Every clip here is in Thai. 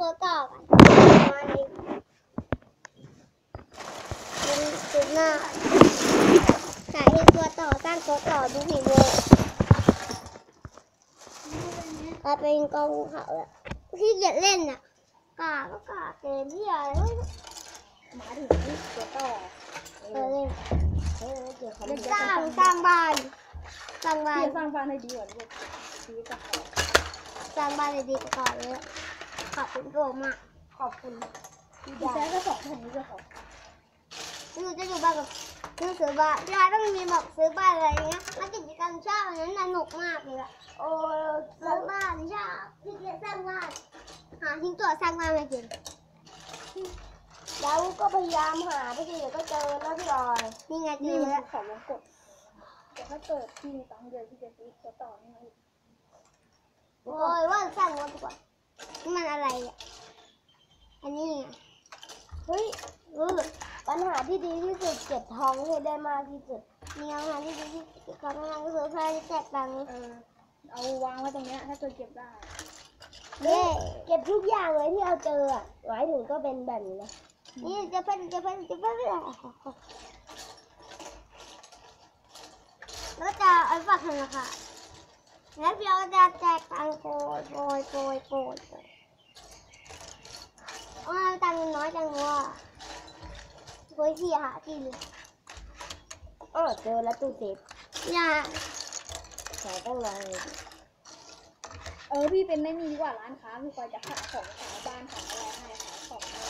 ตัวต่อกันมาในเป็นจุดหน้าหาที่ตัวต่อสร้างตัวต่อดูผีโมมาเป็นกองภูเขาแล้วที่เกียจเล่นน่ะกาก็กาเกมที่อะไรม่รู้หมาถึงตัวต่อเออเล่นสร้างสร้างบ้านสร้างบ้านสร้างบ้านให้ดีกว่านี้ชีวิตกับเขาสร้างบ้านเลยดีกว่าก่อนเลย ขอบคุณโกมากขอบคุณพี่แจ๊ก็สองคนนี้ก็ขอบหนูจะอยู่บ้านกับหนูซื้อบ้านยายต้องมีบอกซื้อบ้านอะไรเงี้ยแล้วกิจกรรมชอบอันนั้นสนุกมากเลยอะโอ้ซื้อบ้านชอบพี่เกียจสร้างบ้านหาทิ้งตัวสร้างบ้านไม่กินแล้วก็พยายามหาไปสิเดี๋ยวก็เจอนะพี่ลอยนี่ไงเจนี่อมันแล้วขอลงกดแต่ถ้าเกิดที่มีตังค์เดียวที่จะซื้อตัวต่อนี่มันโอ้ยว่าสร้างรถดีกว่านี่ มันอะไรอะ อันนี้ไงเฮ้ยเออปัญหาที่ดีที่สุดเก็บทองให้ได้มากที่สุด มีเอาหาที่ดีที่เขาทำงานก็ซื้อเพื่อจะแจกตังค์เออเอาวางไว้ตรงเนี้ยถ้าเกิดเก็บได้เย้เก็บทุกอย่างเลยที่เราเจออะหมายถึงก็เป็นแบบนี้นะนี่จะเป็นจะเป็นจะเป็นแล้วจะเอาฝากธนาคาร แล้วเราจะแจกตังค์โกยโกยโกยโกยโกยเอาตังค์น้อยจังวะโกยที่หาที่เลยเออเจอแล้วตู้เซฟอย่าขายตั้งนานเลยเออพี่เป็นไม่มีดีกว่าร้านค้าพี่คอยจะขายของขายบ้านขายอะไรให้ขายของอะไร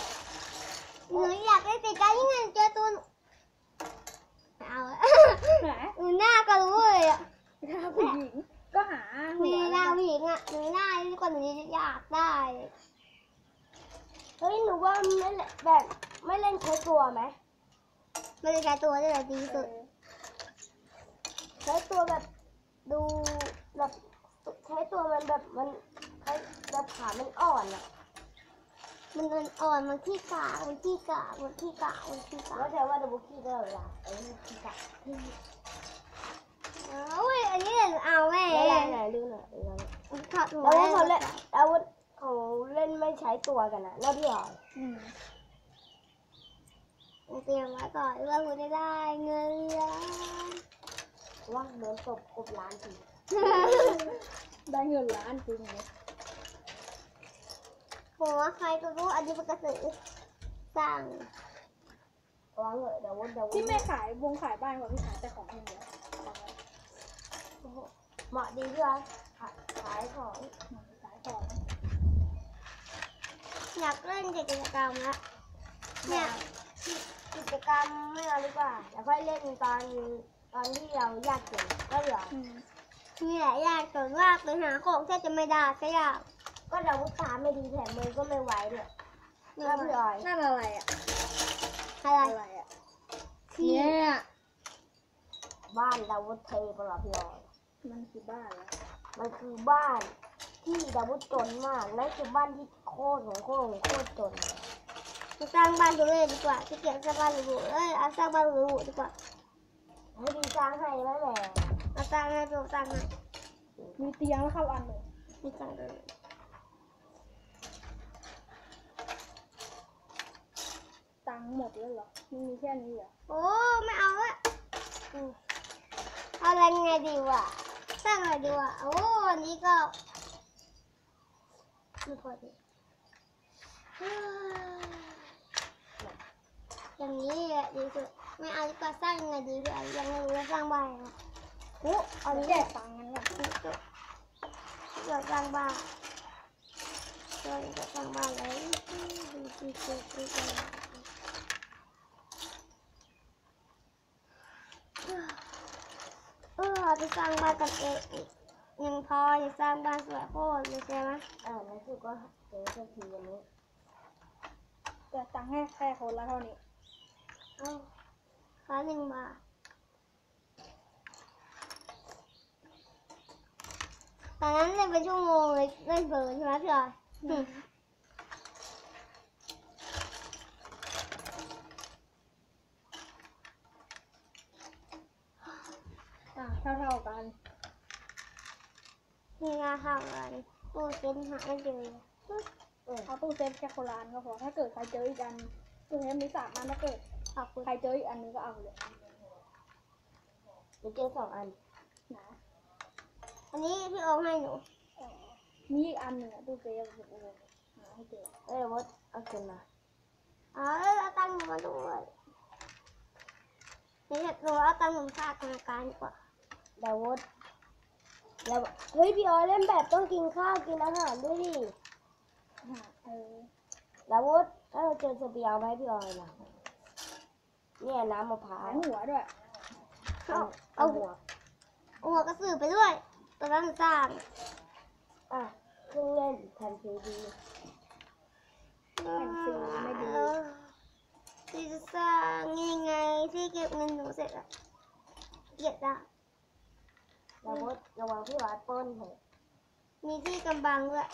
หนูอยากได้ติดการยิ่งเงินเจอตัวหนูเอาอะ หา หนูหน้าก็รู้เลยอะ ถ้าผู้หญิงก็หาหั มี วหน้าผู้หญิงอะหนูหน้าที่คนหนูอยากได้เฮ้ยหนูว่าไม่เล่นแบบไม่เล่นใช้ตัวไหมไม่ได้ใช้ตัวได้เลยดีสุดใช้ตัวแบบดูแบบใช้ตัวมันแบบมันใช้แบบขามันอ่อนอะมันมันอ่อนมันขี้กากมันขี้กากมันขี้กากมันขี้กาก็กใช้ว่าดับเบิลคีย์ตลอดเวลาเออคีย์กัดเอ้ยอันนี้หนูเอาแม่ไหนไหนดูหน่อยดูหน่อย ถอดหัวแล้วว่าเขาเล่นแล้วว่าเขาเล่นไม่ใช้ตัวกันนะแล้วพี่อ๋อยเตรียมไว้ก่อนว่าคุณจะได้เงินล้านว่าเหมือนตบกบล้านทีได้เงินล้านจริงไหมผมว่าใครก็รู้อันนี้เป็นกระสือสั่งวางเหอะเดี๋ยวเดี๋ยวที่ไม่ขายวงขายบ้านกว่าพี่ขายแต่ของอย่างเดียวเหมาะดีด้วย ขายขายของขายของอยากเล่นกิจกรรมละเนี่ยกิจกรรมไม่เอาดีกว่าเดี๋ยวค่อยเล่นตอนตอนที่เรายากเกินก็เหรออืมเนี่ยยากจนมากเลยหาของแทบจะไม่ได้ก็ยากก็เราตาไม่ดีแถมมือก็ไม่ไหวด้วยแล้วพี่อ๋อยนั่นอะไรอะอะไรอะไรอะที่เนี่ยบ้านดาวุธเทปะเหรอพี่อ๋อยมันคือบ้านแล้ว มันคือบ้านที่ดาวุธจนมากนั่นคือบ้านที่โคตรของโคตรของโคตรจนมาสร้างบ้านตัวเองดีกว่าที่เกียจสร้างบ้านหรูๆเอ้ยเอาสร้างบ้านหรูๆดีกว่าให้ดีสร้างให้ไหมแหม่มาสร้างให้ดูสร้างให้มีเตียงแล้วเข้าอันหนึ่งมีสร้างเลยตังค์หมดแล้วเหรอมันมีแค่นี้เหรอโอ้ไม่เอาละอืมเอาอะไรไงดีวะ สร้างอะไรดีวะโอ้อันนี้ก็ไม่พอดีอย่างนี้แหละดีสุดไม่เอาดีกว่าสร้างยังไงดีพี่ยังไม่รู้ว่าสร้างบ้านยังไงโอ้เอาเอานี้แยแหกละตังค์กันก่อนเกิดสร้างบ้านเกิดสร้างบ้านเลยดีดีดีดี ดีเออไปสร้างบ้านกันเองอีกยังพอจะสร้างบ้านสวยโคตรเลยใช่ไหมเออในที่สุดก็เจอสักทีวันนี้แต่ตังค์ให้แค่คนละเท่านี้เอาค้าหนึ่งบาทตอนนั้นเล่นเป็นชั่วโมงเลยเล่นเบอร์ใช่ไหมพี่ออยอืม ตังค์เท่าๆกัน มีงาข้าวอะไรโอ้เจนหาไม่เจอเลยเออเอาตู้เซฟแค่คนละอันก็พอถ้าเกิดใครเจออีกอันตู้เซฟมีสามอันถ้าเกิดขอบคุณใครเจออีกอันนึงก็เอาเลยหนูเจอสองอันนะอันนี้พี่โอ๊คให้หนูเออมีอีกอันหนึ่งอะตู้เซฟผมโอ้โหหาให้เจอเอ้ยมดเอาขึ้นมาอ๋อแล้วเอาตังค์หนูมาด้วยนี่หนูเอาตังค์หนูฝากธนาคารดีกว่าดาวด แล้วเฮ้ยพี่ออยเล่นแบบต้องกินข้าวกินอาหารด้วยดิหาเออดาวดถ้าเราเจอเสบียงไหมพี่ออยล่ะเนี่ยน้ำมะพร้าหาวหัวด้วยเอาเอาเอาหัวเอาหัวกระสือไปด้วยตอนนั้นสร้างอะเครื่องเล่นแผ่นซีดีเออที่จะสร้างยังไงที่เก็บเงินหนูเสร็จอะเก็บละ ดาวดระวังพี่ออยปล้นเถอะมีที่กำบังด้วย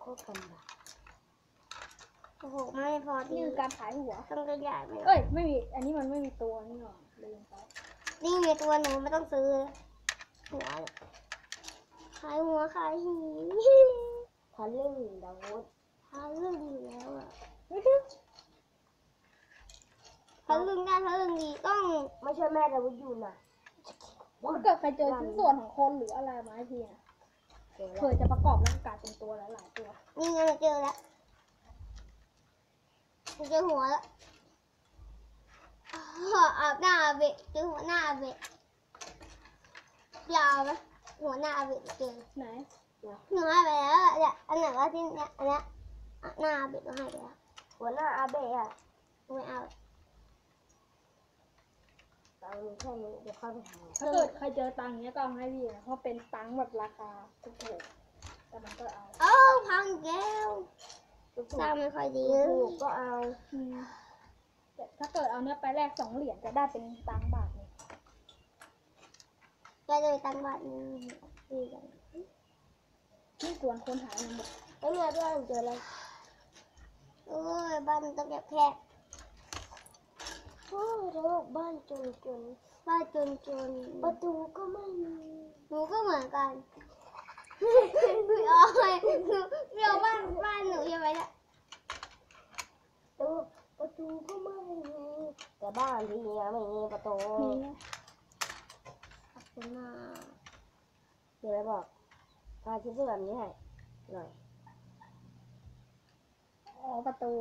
โคตรกำบากโอ้โหไม่พอนี่ที่คือการขายหัว ต้องขยายไปหน่อยเอ้ยไม่มีอันนี้มันไม่มีตัวนี่หรอลืมไปนี่มีตัวหนูไม่ต้องซื้อหัวขายหัวขายหีทะลึ่งดาวดทะลึ่งอยู่แล้วอะทะลึ่งได้ทะลึ่งดีต้องไม่ใช่แม่ดาวดอยู่นะ ถ้าเกิดใครเจอชิ้นส่วนของคนหรืออะไรมาให้ทีนะเจอแล้วเผื่อจะประกอบร่างกายเป็นตัวหลายๆตัว นี่ไงเราเจอแล้วเราเจอหัวแล้วอ้าวอาบหน้าอาเบะเจอหัวหน้าอาเบะยาวไหมหัวหน้าอาเบะเจอไหนหนูให้ไปแล้วอะเนี่ยอันไหนว่าที่เนี่ยอันเนี้ยอะหน้าอาเบะก็ให้ไปแล้วหัวหน้าอาเบะอะไม่เอา เรามีแค่นี้เดี๋ยวค่อยไปหาถ้าเกิดใครเจอตังค์เนี้ยก็เอาให้พี่นะเพราะเป็นตังค์แบบราคาถูกๆแต่มันก็เอาเอ้าพังอีกแล้วถูกสร้างไม่ค่อยดีๆถูกก็เอาอืมแต่ถ้าเกิดเอาเนี้ยไปแลกสองเหรียญจะได้เป็นตังค์บาทหนึงจะเลยตังค์บาทหนึงดีจังนี่ส่วนคนหายมันหมดแล้วเนี่ยพี่ออยเจออะไรโอ้ยบ้านมันต้องแคบ แคบโอ้โหบ้านจนจนๆบ้านจนจนๆประตูก็ไม่มีหนูก็เหมือนกันพี่ออยหนูพี่ออยบ้านบ้านหนูใช่ไหมเนี่ยประตูประตูก็ไม่มีแต่บ้านที่เนี่ยไม่มีประตูมีไหมขอบคุณมากเดี๋ยวเราบอกพาชิ้นส่วนแบบนี้ให้หน่อย อ๋อประตู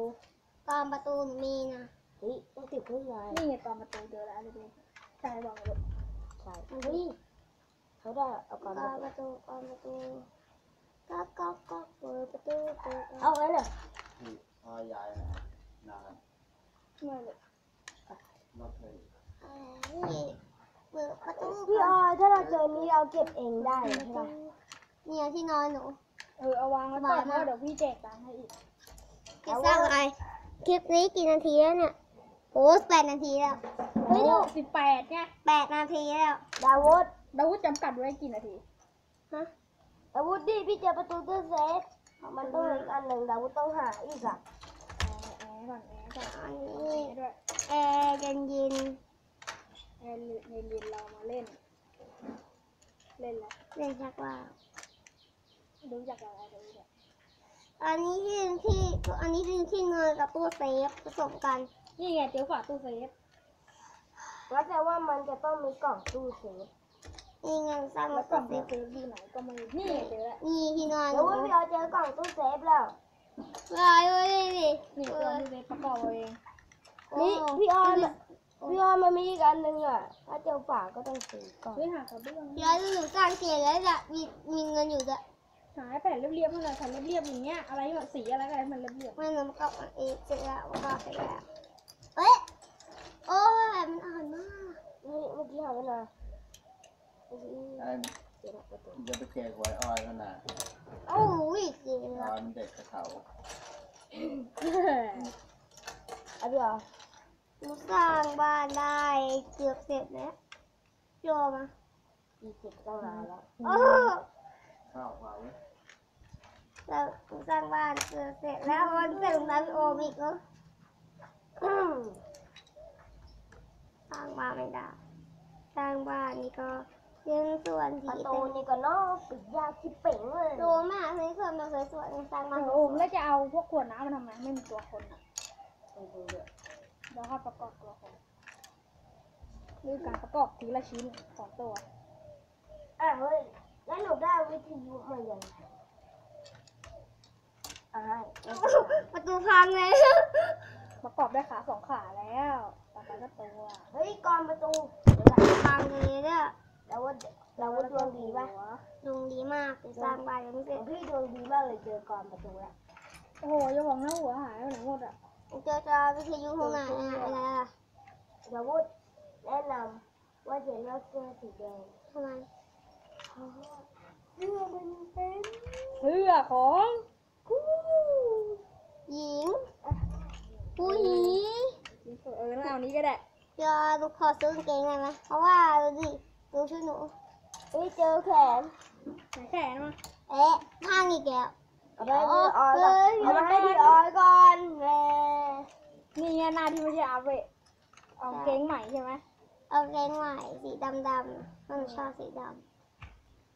ตอนประตูหนูมีนะ เฮ้ยต้องติดขึ้นไงนี่ไงตอนประตูเจอแล้วดูใช่บอกเลยใช่เฮ้ยเขาได้เอาก่อนตอนประตูตอนประตูก็ก็ก็เปิดประตูเปิดเอาไว้เลยที่พ่อยายนะนานไม่เลยมาเคยนี่เปิดประตูพี่ออยถ้าเราเจอนี้เราเก็บเองได้ใช่ไหมเนี่ยที่นอนหนูเออเอาวางไว้ก่อนเพราะเดี๋ยวพี่แจกตังค์ให้อีกจะสร้างอะไรคลิปนี้กี่นาทีแล้วเนี่ย โอ้แปดนาทีแล้วโอ้สิบแปดไงแปดนาทีแล้วดาวุธดาวุธจำกัดไว้กี่นาทีฮะดาวุธดิพี่เจอประตูตู้เซฟมันต้องมีอีกอันหนึ่งดาวุธต้องหาอีกอะแอร์แอร์ก่อนแอร์ก่อนอันแอนี้ร์ด้วยแอร์เย็นเย็นแอร์ในเรียนเรามาเล่น เล่นแล้วๆเล่นชักว่าดูจากอะไรดูจากอันนี้ที่ที่อันนี้ที่ที่นอนกับตู้เซฟผสมกัน นี่ไงเจอฝาตู้เซฟงั้นแต่ว่ามันจะต้องมีกล่องตู้เซฟนี่ไงสร้างแล้มาวกล่ตู้องเซตู้ฟเซฟอยู่ไหนก็ไม่รู้นี่ไงเจอแล้วนี่ที่นอนหดานูวุธพี่ออยเจอกล่องตู้เซฟแล้วลายไว้ดินี่ตัวตู้เซฟประกอบเอาเองนี่พี่ออยพี่ออยมันมีอีกอันหนึ่งอะ ถ้าเจอฝาก็ต้องซื้อก่อนเฮ้ยหากระเบื้องเดี๋ยวหนูสร้างเสียแล้วจะมีมีเงินอยู่ด้วยหาแผ่นเรียบๆให้หน่อยแผ่นเรียบๆอย่างเงี้ยอะไรแบบสีอะไรก็ได้มันเรียบไม่หนูก็เอเสร็จแล้วก็เสร็จแล้ว เอ้ย โอ้ยมันอ่อนมากนี่เมื่อกี้หาไว้นะเมื่อกี้ไอ้เจอแล้วประตูจะไปเกะไว้อ้อยเขาน่ะโอ้ยเสียอ้อยมันเด็กกระเขาๆเอาพี่ออยหนูสร้างบ้านได้เกือบเสร็จแล้วโยมายี่สิบตั้งนานแล้วโอ้ข้าวเผาแล้วหนูสร้างบ้านเกือบเสร็จแล้วมันเสร็จแล้วโอมอีกเหรออืม สร้างบ้านไม่ได้สร้างบ้านนี่ก็ยืนส่วนประผีตูนี่ก็เนอกปิดยากที่เป่งเลยโตมากเลยส่วนแบบสวยๆสร้างโอ้มาโหแล้วจะเอาพวกขวดน้ำมาทำไมไม่มีตัวคนอะไปดูเลยเดี๋ยวค่อยประกอบตัวคนนี่การประกอบทีละชิ้นสองตัวอะเฮ้ยแล้วหนูได้วิทยุมาอย่างไรอ่าแล้วก็ประตูพังเลย ประกอบได้ขาสองขาแล้วต่อไปก็ตัวเฮ้ยก่อนประตูพังเลยเนี่ยแล้วว่าเราว่าดวงดีป่ะดวงดีมากแต่สร้างบ้านยังไม่เสร็จพี่ดวงดีมากเลยเจอก่อนประตูแล้วโอ้โหอย่าบอกนะหัวหายไปไหนหมดอะเจอจะวิทยุข้างในอะอะไรอะเดี๋ยวพูดแนะนำว่าจะเลือกเสื้อสีแดงทำไมเพราะว่าเสื้อมันเป็นเสื้อของผู้หญิง ผู้หญิงเอองั้นเอานี้ก็ได้จะลูกขอซื้อกางเกงได้ไหมเพราะว่าดูดิดูชุดหนูเฮ้ยเจอแขนไหนแขนมาเอ๊ะพังอีกแล้วเอาไปให้พี่ออยก่อนเฮ้ยเอาไปให้พี่ออยก่อนแหม่นี่ไงหน้าที่ไม่ใช่อาเวะเอาเก้งใหม่ใช่ไหมเอากางเกงใหม่สีดำดำๆเพราะหนูชอบสีด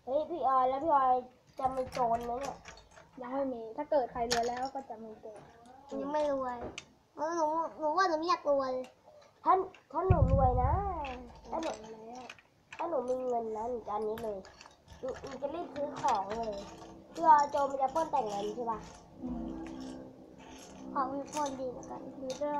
เฮ้ยพี่ออยแล้วพี่ออยจะมีโจรไหมเนี่ยยังไม่มีถ้าเกิดใครรวยแล้วก็จะมีเกงำยังไม่รวย เออหนูหนูว่าหนูไม่อยากรวยถ้าถ้าหนูรวยนะถ้าหนูแล้วถ้าหนูมีเงินนะหนูจะอันนี้เลยหนูหนูจะรีบซื้อของเลยพี่ออยโจรมันจะปล้นแต่งเงินใช่ปะอืมขอเป็นคนดีแล้วกันหรือจะ